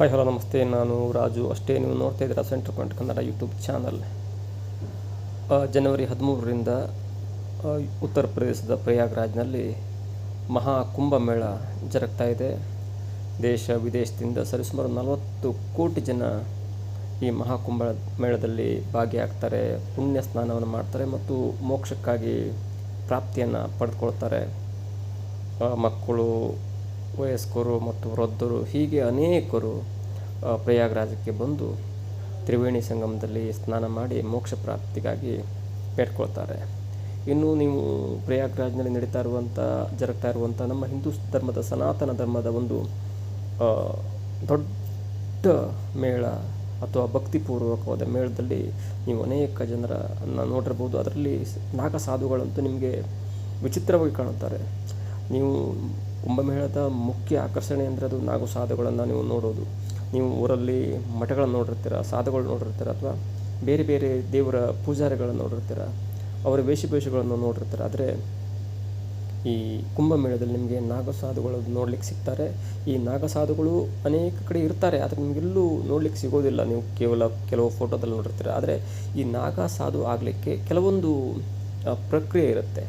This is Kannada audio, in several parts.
ಹಾಯ್ ಹಲೋ ನಮಸ್ತೆ. ನಾನು ರಾಜು. ಅಷ್ಟೇ ನೀವು ನೋಡ್ತಾ ಇದ್ದೀರಾ central point Kannada YouTube channel ಜನವರಿ ಹದಿಮೂರರಿಂದ ಉತ್ತರ ಪ್ರದೇಶದ ಪ್ರಯಾಗ್ರಾಜ್ನಲ್ಲಿ ಮಹಾ ಕುಂಭಮೇಳ ಜರುಗ್ತಾ ಇದೆ. ದೇಶ ವಿದೇಶದಿಂದ ಸರಿಸುಮಾರು ನಲವತ್ತು ಕೋಟಿ ಜನ ಈ ಮಹಾಕುಂಭ ಮೇಳದಲ್ಲಿ ಭಾಗಿಯಾಗ್ತಾರೆ ಪುಣ್ಯ ಸ್ನಾನವನ್ನು ಮಾಡ್ತಾರೆ ಮತ್ತು ಮೋಕ್ಷಕ್ಕಾಗಿ ಪ್ರಾಪ್ತಿಯನ್ನು ಪಡೆದುಕೊಳ್ತಾರೆ. ಮಕ್ಕಳು ವಯಸ್ಕರು ಮತ್ತು ವೃದ್ಧರು ಹೀಗೆ ಅನೇಕರು ಪ್ರಯಾಗರಾಜಕ್ಕೆ ಬಂದು ತ್ರಿವೇಣಿ ಸಂಗಮದಲ್ಲಿ ಸ್ನಾನ ಮಾಡಿ ಮೋಕ್ಷ ಪ್ರಾಪ್ತಿಗಾಗಿ ಬೇಡ್ಕೊಳ್ತಾರೆ. ಇನ್ನು ನೀವು ಪ್ರಯಾಗ್ರಾಜ್ನಲ್ಲಿ ನಡೀತಾ ಇರುವಂಥ, ಜರುಗ್ತಾ ಇರುವಂಥ ನಮ್ಮ ಹಿಂದೂ ಧರ್ಮದ ಸನಾತನ ಧರ್ಮದ ಒಂದು ದೊಡ್ಡ ಮೇಳ ಅಥವಾ ಭಕ್ತಿಪೂರ್ವಕವಾದ ಮೇಳದಲ್ಲಿ ನೀವು ಅನೇಕ ಜನರನ್ನು ನೋಡಿರ್ಬೋದು. ಅದರಲ್ಲಿ ನಾಗಸಾಧುಗಳಂತೂ ನಾಗ ಸಾಧುಗಳಂತೂ ನಿಮಗೆ ವಿಚಿತ್ರವಾಗಿ ಕಾಣುತ್ತಾರೆ. ನೀವು ಕುಂಭಮೇಳದ ಮುಖ್ಯ ಆಕರ್ಷಣೆ ಅಂದರೆ ಅದು ನಾಗು ಸಾಧುಗಳನ್ನು ನೀವು ನೋಡೋದು. ನೀವು ಊರಲ್ಲಿ ಮಠಗಳನ್ನು ನೋಡಿರ್ತೀರ ಸಾಧುಗಳು ನೋಡಿರ್ತೀರ ಅಥವಾ ಬೇರೆ ಬೇರೆ ದೇವರ ಪೂಜಾರಿಗಳನ್ನು ನೋಡಿರ್ತೀರ, ಅವರ ವೇಷಭೂಷಗಳನ್ನು ನೋಡಿರ್ತೀರ. ಆದರೆ ಈ ಕುಂಭಮೇಳದಲ್ಲಿ ನಿಮಗೆ ನಾಗಸಾಧುಗಳು ನೋಡ್ಲಿಕ್ಕೆ ಸಿಗ್ತಾರೆ. ಈ ನಾಗಸಾಧುಗಳು ಅನೇಕ ಕಡೆ ಇರ್ತಾರೆ, ಆದರೆ ನಿಮಗೆಲ್ಲೂ ನೋಡ್ಲಿಕ್ಕೆ ಸಿಗೋದಿಲ್ಲ. ನೀವು ಕೇವಲ ಕೆಲವು ಫೋಟೋದಲ್ಲಿ ನೋಡಿರ್ತೀರ. ಆದರೆ ಈ ನಾಗಸಾಧು ಆಗಲಿಕ್ಕೆ ಕೆಲವೊಂದು ಪ್ರಕ್ರಿಯೆ ಇರುತ್ತೆ.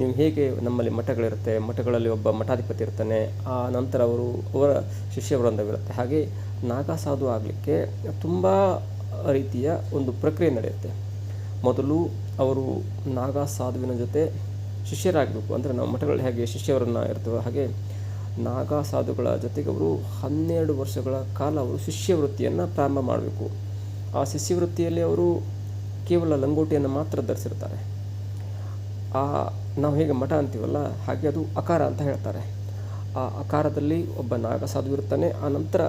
ನೀವು ಹೇಗೆ ನಮ್ಮಲ್ಲಿ ಮಠಗಳಿರುತ್ತೆ, ಮಠಗಳಲ್ಲಿ ಒಬ್ಬ ಮಠಾಧಿಪತಿ ಇರ್ತಾನೆ, ಆ ನಂತರ ಅವರು, ಅವರ ಶಿಷ್ಯ ವೃಂದವಿರುತ್ತೆ. ಹಾಗೆ ನಾಗಸಾಧು ಆಗಲಿಕ್ಕೆ ತುಂಬ ರೀತಿಯ ಒಂದು ಪ್ರಕ್ರಿಯೆ ನಡೆಯುತ್ತೆ. ಮೊದಲು ಅವರು ನಾಗಸಾಧುವಿನ ಜೊತೆ ಶಿಷ್ಯರಾಗಬೇಕು. ಅಂದರೆ ನಾವು ಮಠಗಳಲ್ಲಿ ಹೇಗೆ ಶಿಷ್ಯವರನ್ನು ಇರ್ತೇವೆ ಹಾಗೆ ನಾಗಾ ಸಾಧುಗಳ ಜೊತೆಗೆ ಅವರು ಹನ್ನೆರಡು ವರ್ಷಗಳ ಕಾಲ ಅವರು ಶಿಷ್ಯವೃತ್ತಿಯನ್ನು ಪ್ರಾರಂಭ ಮಾಡಬೇಕು. ಆ ಶಿಷ್ಯವೃತ್ತಿಯಲ್ಲಿ ಅವರು ಕೇವಲ ಲಂಗೋಟಿಯನ್ನು ಮಾತ್ರ ಧರಿಸಿರ್ತಾರೆ. ಆ, ನಾವು ಹೇಗೆ ಮಠ ಅಂತೀವಲ್ಲ, ಹಾಗೆ ಅದು ಅಕಾರ ಅಂತ ಹೇಳ್ತಾರೆ. ಆ ಅಕಾರದಲ್ಲಿ ಒಬ್ಬ ನಾಗ ಸಾಧು ಇರ್ತಾನೆ ಆ ನಂತರ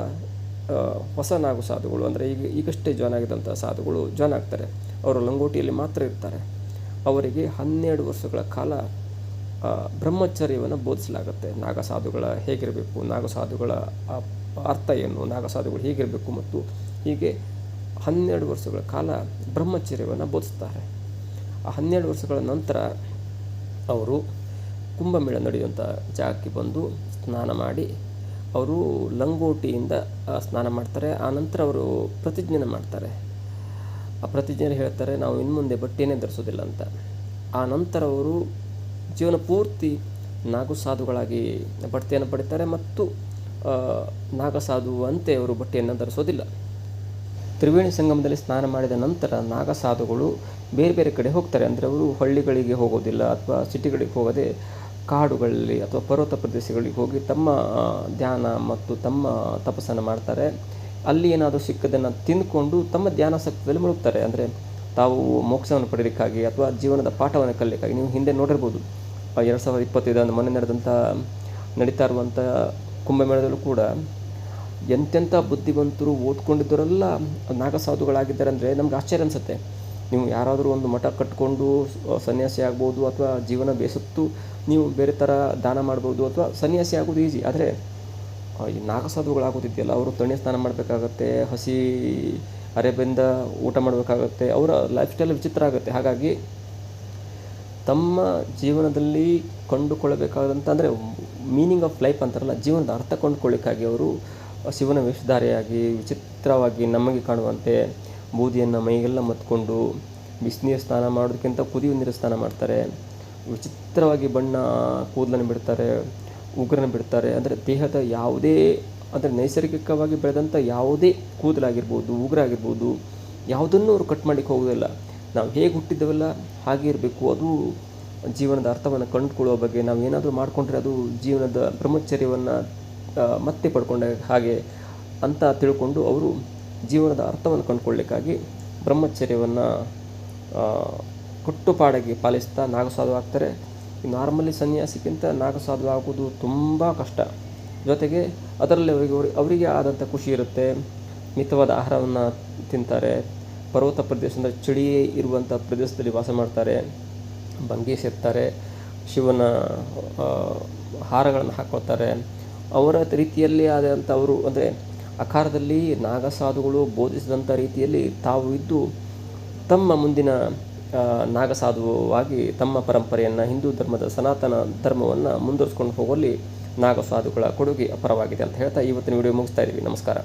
ಹೊಸ ನಾಗು ಸಾಧುಗಳು, ಅಂದರೆ ಈಗ, ಈಗಷ್ಟೇ ಜಾಯ್ನ್ ಆಗಿದಂಥ ಸಾಧುಗಳು ಜಾಯ್ನ್ ಆಗ್ತಾರೆ. ಅವರು ಲಂಗೋಟಿಯಲ್ಲಿ ಮಾತ್ರ ಇರ್ತಾರೆ. ಅವರಿಗೆ ಹನ್ನೆರಡು ವರ್ಷಗಳ ಕಾಲ ಬ್ರಹ್ಮಚರ್ಯವನ್ನು ಬೋಧಿಸಲಾಗುತ್ತೆ. ನಾಗ ಸಾಧುಗಳ ಹೇಗಿರಬೇಕು, ನಾಗ ಸಾಧುಗಳ ಅರ್ಥ ಏನು, ನಾಗ ಸಾಧುಗಳು ಹೇಗಿರಬೇಕು ಮತ್ತು ಹೀಗೆ ಹನ್ನೆರಡು ವರ್ಷಗಳ ಕಾಲ ಬ್ರಹ್ಮಚರ್ಯವನ್ನು ಬೋಧಿಸ್ತಾರೆ. ಆ ಹನ್ನೆರಡು ವರ್ಷಗಳ ನಂತರ ಅವರು ಕುಂಭಮೇಳ ನಡೆಯುವಂಥ ಜಾಗಕ್ಕೆ ಬಂದು ಸ್ನಾನ ಮಾಡಿ ಅವರು ಲಂಗೋಟಿಯಿಂದ ಸ್ನಾನ ಮಾಡ್ತಾರೆ. ಆ ನಂತರ ಅವರು ಪ್ರತಿಜ್ಞೆನ ಮಾಡ್ತಾರೆ. ಆ ಪ್ರತಿಜ್ಞೆ ಹೇಳ್ತಾರೆ, ನಾವು ಇನ್ನು ಮುಂದೆ ಬಟ್ಟೆಯನ್ನೇ ಧರಿಸೋದಿಲ್ಲ ಅಂತ. ಆ ನಂತರ ಅವರು ಜೀವನ ಪೂರ್ತಿ ನಾಗು ಸಾಧುಗಳಾಗಿ ಬಟ್ಟೆಯನ್ನು ಪಡಿತಾರೆ ಮತ್ತು ನಾಗಸಾಧು ಅಂತೆ ಅವರು ಬಟ್ಟೆಯನ್ನು ಧರಿಸೋದಿಲ್ಲ ತ್ರಿವೇಣಿ ಸಂಗಮದಲ್ಲಿ ಸ್ನಾನ ಮಾಡಿದ ನಂತರ ನಾಗಸಾಧುಗಳು ಬೇರೆ ಬೇರೆ ಕಡೆ ಹೋಗ್ತಾರೆ. ಅಂದರೆ ಅವರು ಹಳ್ಳಿಗಳಿಗೆ ಹೋಗೋದಿಲ್ಲ ಅಥವಾ ಸಿಟಿಗಳಿಗೆ ಹೋಗದೆ ಕಾಡುಗಳಲ್ಲಿ ಅಥವಾ ಪರ್ವತ ಪ್ರದೇಶಗಳಿಗೆ ಹೋಗಿ ತಮ್ಮ ಧ್ಯಾನ ಮತ್ತು ತಮ್ಮ ತಪಸ್ಸನ್ನು ಮಾಡ್ತಾರೆ. ಅಲ್ಲಿ ಏನಾದರೂ ಸಿಕ್ಕದನ್ನು ತಿಂದ್ಕೊಂಡು ತಮ್ಮ ಧ್ಯಾನ ಸಕ್ತದಲ್ಲಿ ಮುಳುಗ್ತಾರೆ. ಅಂದರೆ ತಾವು ಮೋಕ್ಷವನ್ನು ಪಡೆಯಲಿಕ್ಕಾಗಿ ಅಥವಾ ಜೀವನದ ಪಾಠವನ್ನು ಕಲಿಯಕ್ಕಾಗಿ ನೀವು ಹಿಂದೆ ನೋಡಿರ್ಬೋದು. ಎರಡು ಸಾವಿರದ ಇಪ್ಪತ್ತೈದು ಮೊನ್ನೆ ನಡೆದಂಥ ನಡೀತಾ ಇರುವಂಥ ಕುಂಭಮೇಳದಲ್ಲೂ ಕೂಡ ಎಂತೆಂಥ ಬುದ್ಧಿವಂತರು ಓದ್ಕೊಂಡಿದ್ದವರೆಲ್ಲ ನಾಗಸಾಧುಗಳಾಗಿದ್ದಾರೆ ಅಂದರೆ ನಮ್ಗೆ ಆಶ್ಚರ್ಯ ಅನಿಸುತ್ತೆ. ನೀವು ಯಾರಾದರೂ ಒಂದು ಮಠ ಕಟ್ಕೊಂಡು ಸನ್ಯಾಸಿ ಆಗ್ಬೋದು ಅಥವಾ ಜೀವನ ಬೇಸತ್ತು ನೀವು ಬೇರೆ ಥರ ದಾನ ಮಾಡ್ಬೋದು ಅಥವಾ ಸನ್ಯಾಸಿ ಆಗೋದು ಈಸಿ ಆದರೆ ಈ ನಾಗಸಾಧುಗಳಾಗೋದಿದೆಯಲ್ಲ, ಅವರು ತಣ್ಣೆ ಸ್ನಾನ ಮಾಡಬೇಕಾಗತ್ತೆ, ಹಸಿ ಅರೆಬೆಂದ ಊಟ ಮಾಡಬೇಕಾಗತ್ತೆ, ಅವರ ಲೈಫ್ ಸ್ಟೈಲ್ ವಿಚಿತ್ರ ಆಗುತ್ತೆ. ಹಾಗಾಗಿ ತಮ್ಮ ಜೀವನದಲ್ಲಿ ಕಂಡುಕೊಳ್ಳಬೇಕಾದಂಥ ಅಂದರೆ ಮೀನಿಂಗ್ ಆಫ್ ಲೈಫ್ ಅಂತಾರಲ್ಲ, ಜೀವನದ ಅರ್ಥ ಕೊಂಡುಕೊಳ್ಳಿಕ್ಕಾಗಿ ಅವರು ಶಿವನ ವೇಷಧಾರಿಯಾಗಿ ವಿಚಿತ್ರವಾಗಿ ನಮಗೆ ಕಾಣುವಂತೆ ಬೂದಿಯನ್ನು ಮೈಗೆಲ್ಲ ಮತ್ಕೊಂಡು ಬಿಸಿನೀರು ಸ್ನಾನ ಮಾಡೋದಕ್ಕಿಂತ ಕುದಿಯುವ ನೀರು ಸ್ನಾನ ಮಾಡ್ತಾರೆ. ವಿಚಿತ್ರವಾಗಿ ಬಣ್ಣ ಕೂದಲನ್ನು ಬಿಡ್ತಾರೆ ಉಗ್ರನ ಬಿಡ್ತಾರೆ. ಅಂದರೆ ದೇಹದ ಯಾವುದೇ, ಅಂದರೆ ನೈಸರ್ಗಿಕವಾಗಿ ಬೆಳೆದಂಥ ಯಾವುದೇ ಕೂದಲಾಗಿರ್ಬೋದು, ಉಗುರಾಗಿರ್ಬೋದು, ಯಾವುದನ್ನು ಅವರು ಕಟ್ ಮಾಡಲಿಕ್ಕೆ ಹೋಗೋದಿಲ್ಲ. ನಾವು ಹೇಗೆ ಹುಟ್ಟಿದ್ದೇವಲ್ಲ ಹಾಗೆ ಇರಬೇಕು. ಅದು ಜೀವನದ ಅರ್ಥವನ್ನು ಕಂಡುಕೊಳ್ಳುವ ಬಗ್ಗೆ ನಾವು ಏನಾದರೂ ಮಾಡಿಕೊಂಡ್ರೆ ಅದು ಜೀವನದ ಬ್ರಹ್ಮಚರ್ಯವನ್ನು ಮತ್ತೆ ಪಡ್ಕೊಂಡ ಹಾಗೆ ಅಂತ ತಿಳ್ಕೊಂಡು ಅವರು ಜೀವನದ ಅರ್ಥವನ್ನು ಕಂಡುಕೊಳ್ಳಿಕ್ಕಾಗಿ ಬ್ರಹ್ಮಚರ್ಯವನ್ನು ಕಟ್ಟುಪಾಡಾಗಿ ಪಾಲಿಸ್ತಾ ನಾಗಸಾಧು ಆಗ್ತಾರೆ. ನಾರ್ಮಲಿ ಸನ್ಯಾಸಿಗಿಂತ ನಾಗಸಾಧು ಆಗೋದು ತುಂಬ ಕಷ್ಟ. ಜೊತೆಗೆ ಅದರಲ್ಲಿ ಅವರಿಗೆ ಅವರಿಗೆ ಆದಂಥ ಖುಷಿ ಇರುತ್ತೆ. ಮಿತವಾದ ಆಹಾರವನ್ನು ತಿಂತಾರೆ. ಪರ್ವತ ಪ್ರದೇಶ ಅಂದರೆ ಚಳಿ ಇರುವಂಥ ಪ್ರದೇಶದಲ್ಲಿ ವಾಸ ಮಾಡ್ತಾರೆ. ಭಂಗಿ ಸೇರ್ತಾರೆ ಶಿವನ ಹಾರಗಳನ್ನು ಹಾಕ್ಕೊಳ್ತಾರೆ ಅವರ ರೀತಿಯಲ್ಲಿ ಆದಂಥ ಅವರು, ಅಂದರೆ ಅಕಾರದಲ್ಲಿ ನಾಗಸಾಧುಗಳು ಬೋಧಿಸಿದಂಥ ರೀತಿಯಲ್ಲಿ ತಾವು ಇದ್ದು ತಮ್ಮ ಮುಂದಿನ ನಾಗಸಾಧುವಾಗಿ ತಮ್ಮ ಪರಂಪರೆಯನ್ನು ಹಿಂದೂ ಧರ್ಮದ ಸನಾತನ ಧರ್ಮವನ್ನು ಮುಂದುವರಿಸ್ಕೊಂಡು ಹೋಗುವಲ್ಲಿ ನಾಗಸಾಧುಗಳ ಕೊಡುಗೆ ಅಪರವಾಗಿದೆ ಅಂತ ಹೇಳ್ತಾ ಇವತ್ತಿನ ವಿಡಿಯೋ ಮುಗಿಸ್ತಾ ಇದ್ದೀವಿ. ನಮಸ್ಕಾರ.